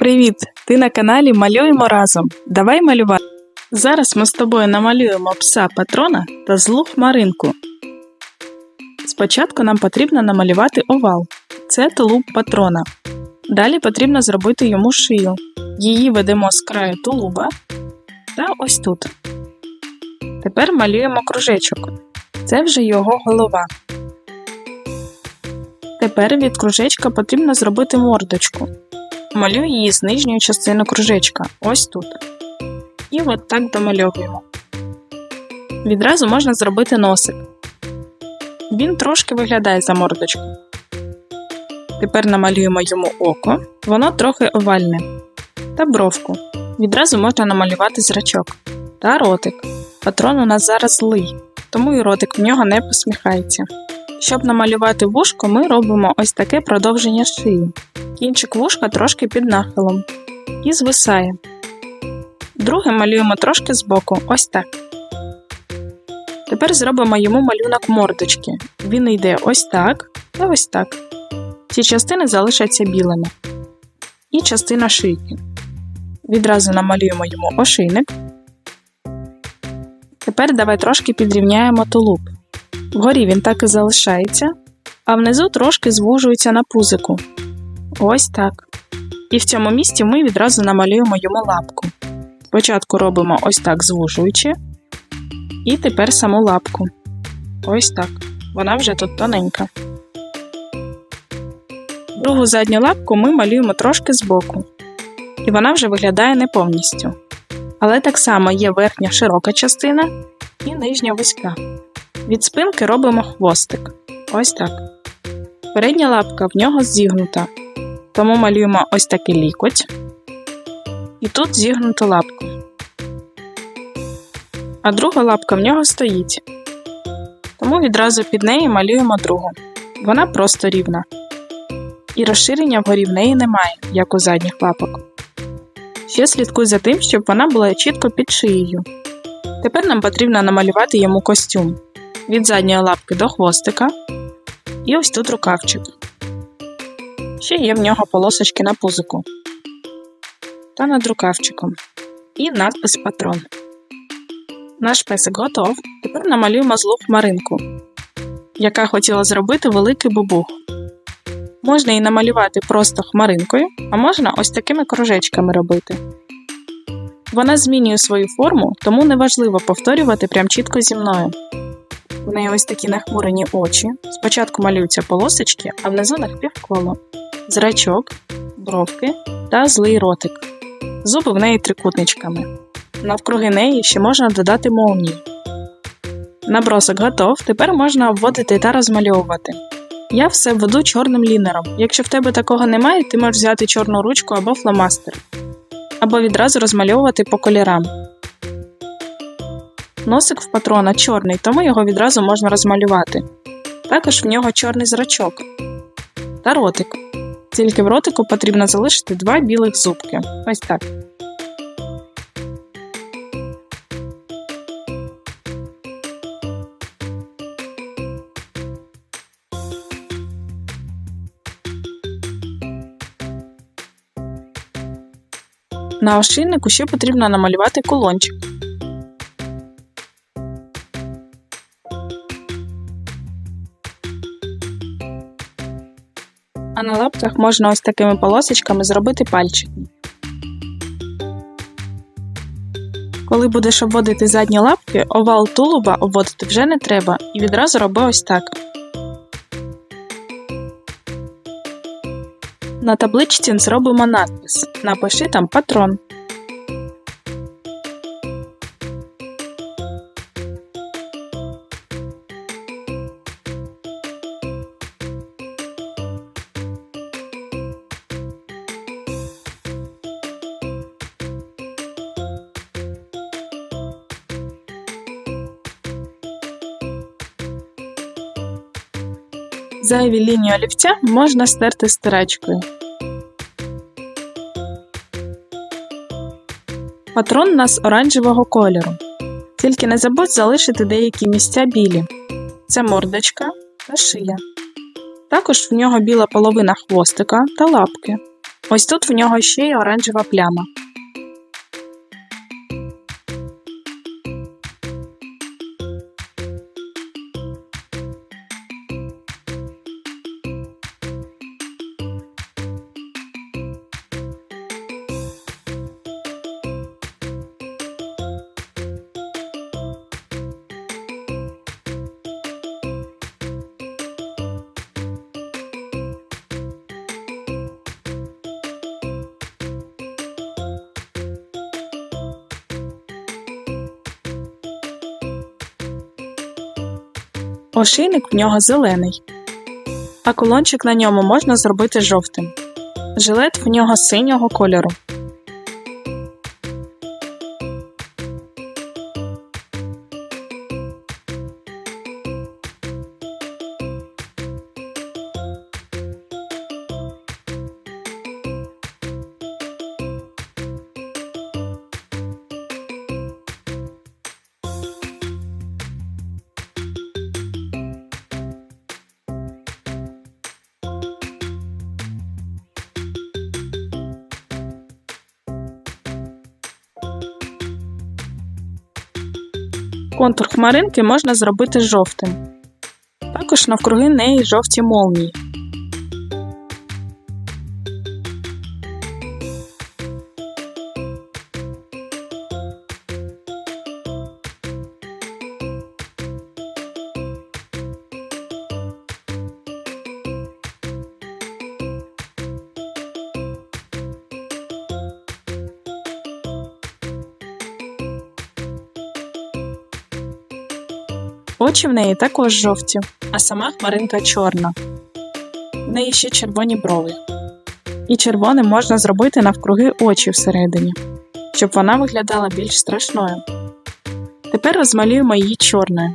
Привіт! Ти на каналі Малюємо разом. Давай малювати. Зараз ми з тобою намалюємо пса патрона та злу хмаринку. Спочатку нам потрібно намалювати овал. Це тулуб патрона. Далі потрібно зробити йому шию. Її ведемо з краю тулуба та ось тут. Тепер малюємо кружечок. Це вже його голова. Тепер від кружечка потрібно зробити мордочку. Малюю її з нижньої частини кружечка, ось тут. І от так домальовуємо. Відразу можна зробити носик. Він трошки виглядає за мордочку. Тепер намалюємо йому око, воно трохи овальне. Та бровку. Відразу можна намалювати зрачок. Та ротик. Патрон у нас зараз злий, тому і ротик в нього не посміхається. Щоб намалювати вушко, ми робимо ось таке продовження шиї. Кінчик вушка трошки під нахилом і звисає. Друге малюємо трошки збоку, ось так. Тепер зробимо йому малюнок мордочки. Він йде ось так та ось так. Ці частини залишаться білими. І частина шийки. Відразу намалюємо йому ошийник. Тепер давай трошки підрівняємо тулуб. Вгорі він так і залишається, а внизу трошки звужується на пузику. Ось так. І в цьому місці ми відразу намалюємо йому лапку. Спочатку робимо ось так звужуючи, і тепер саму лапку. Ось так. Вона вже тут тоненька. Другу задню лапку ми малюємо трошки збоку, і вона вже виглядає не повністю. Але так само є верхня широка частина і нижня вузька. Від спинки робимо хвостик. Ось так. Передня лапка в нього зігнута, тому малюємо ось такий лікоть. І тут зігнуту лапку. А друга лапка в нього стоїть. Тому відразу під неї малюємо другу. Вона просто рівна. І розширення вгорі в неї немає, як у задніх лапок. Ще слідкуй за тим, щоб вона була чітко під шиєю. Тепер нам потрібно намалювати йому костюм від задньої лапки до хвостика. І ось тут рукавчик. Ще є в нього полосочки на пузику та над рукавчиком. І надпис патрон. Наш песик готов. Тепер намалюємо злу хмаринку, яка хотіла зробити великий бубух. Можна її намалювати просто хмаринкою, а можна ось такими кружечками робити. Вона змінює свою форму, тому неважливо повторювати прям чітко зі мною. В неї ось такі нахмурені очі. Спочатку малюються полосочки, а внизу них півколо, зрачок, бровки та злий ротик. Зуби в неї трикутничками. Навкруги неї ще можна додати молнії. Набросок готов, тепер можна обводити та розмальовувати. Я все введу чорним лінером. Якщо в тебе такого немає, ти можеш взяти чорну ручку або фломастер, або відразу розмальовувати по кольорам. Носик в патрона чорний, тому його відразу можна розмалювати. Також в нього чорний зрачок та ротик. Тільки в ротику потрібно залишити два білих зубки. Ось так. На ошейнику ще потрібно намалювати кулончик. А на лапках можна ось такими полосочками зробити пальчики. Коли будеш обводити задні лапки, овал тулуба обводити вже не треба і відразу роби ось так. На табличці зробимо надпис. Напиши там патрон. Зайві лінії олівця можна стерти стирачкою. Патрон у нас оранжевого кольору. Тільки не забудь залишити деякі місця білі. Це мордочка та шия. Також в нього біла половина хвостика та лапки. Ось тут в нього ще й оранжева пляма. Ошийник в нього зелений, а кулончик на ньому можна зробити жовтим. Жилет в нього синього кольору. Контур хмаринки можна зробити жовтим. Також навкруги неї жовті молнії. Очі в неї також жовті, а сама хмаринка чорна. В неї ще червоні брови. І червоним можна зробити навкруги очі всередині, щоб вона виглядала більш страшною. Тепер розмалюємо її чорною.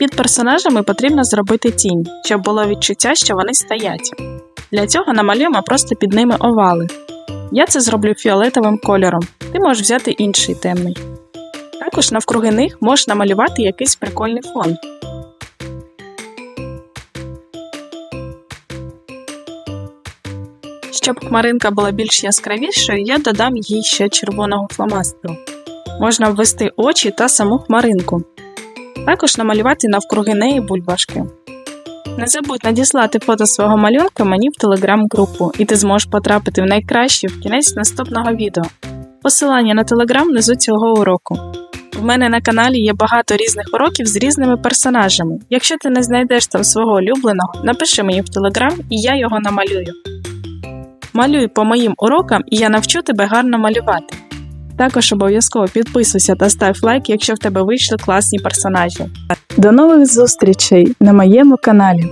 Під персонажами потрібно зробити тінь, щоб було відчуття, що вони стоять. Для цього намалюємо просто під ними овали. Я це зроблю фіолетовим кольором, ти можеш взяти інший темний. Також навкруги них можеш намалювати якийсь прикольний фон. Щоб хмаринка була більш яскравішою, я додам їй ще червоного фломастеру. Можна ввести очі та саму хмаринку. Також намалювати навкруги неї бульбашки. Не забудь надіслати фото свого малюнка мені в телеграм-групу, і ти зможеш потрапити в найкращі в кінець наступного відео. Посилання на телеграм внизу цього уроку. В мене на каналі є багато різних уроків з різними персонажами. Якщо ти не знайдеш там свого улюбленого, напиши мені в телеграм і я його намалюю. Малюй по моїм урокам, і я навчу тебе гарно малювати. Також обов'язково підписуйся та став лайк, якщо в тебе вийшли класні персонажі. До нових зустрічей на моєму каналі!